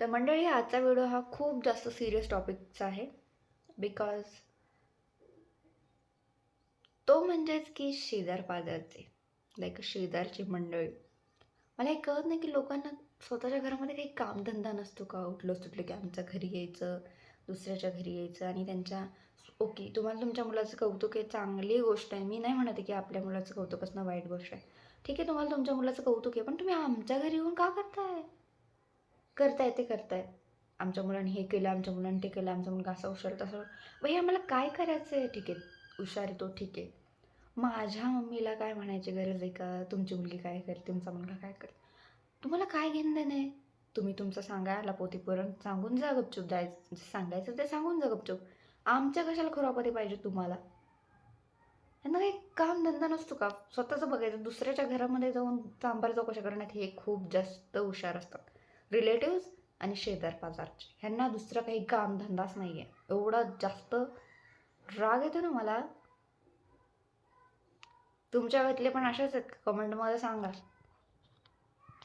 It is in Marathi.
तर मंडळी आजचा व्हिडिओ हा खूप जास्त सिरियस टॉपिकचा आहे. बिकॉज तो म्हणजेच की शेजार पाजारचे लाईक शेजारची मंडळी. मला हे कळत नाही की लोकांना स्वतःच्या घरामध्ये काही कामधंदा नसतो का? उठलो सुटलं की आमच्या घरी यायचं दुसऱ्याच्या घरी यायचं आणि त्यांच्या ओके तुम्हाला तुमच्या मुलाचं कौतुक आहे चांगली गोष्ट आहे. मी नाही म्हणत आहे की आपल्या मुलाचं कौतुक असणं वाईट गोष्ट आहे. ठीक आहे तुम्हाला तुमच्या मुलाचं कौतुक आहे पण तुम्ही आमच्या घरी येऊन का करताय? करताय ते करताय. आमच्या मुलांनी हे केलं आमच्या मुलांनी ते केलं आमचा मुलगा असा हुशार तसं भैया आम्हाला काय करायचं आहे ठीक आहे हुशार आहे तो ठीक आहे. माझ्या मम्मीला काय म्हणायची गरज आहे का? तुमची मुलगी काय करते? तुमचा मुलगा काय करते? तुम्हाला काय घेणं देणं आहे? तुम्ही तुमचं सांगायला पोतीपर्यंत सांगून जा गपचूप जायचं सांगायचं ते सांगून जा गपचूप. आमच्या कशाला खुरापती पाहिजे तुम्हाला? यांना काही काम धंदा नसतो का? स्वतःचं बघायचं दुसऱ्याच्या घरामध्ये जाऊन चांबार चौकशा करण्यात हे खूप जास्त हुशार असतात. रिलेटिव्स आणि शेजार पाजारचे. ह्यांना दुसरं काही कामधंदाच नाही आहे एवढा जास्त राग येतो ना मला. तुमच्या घातले पण अशाच आहेत कमेंटमध्ये सांगा.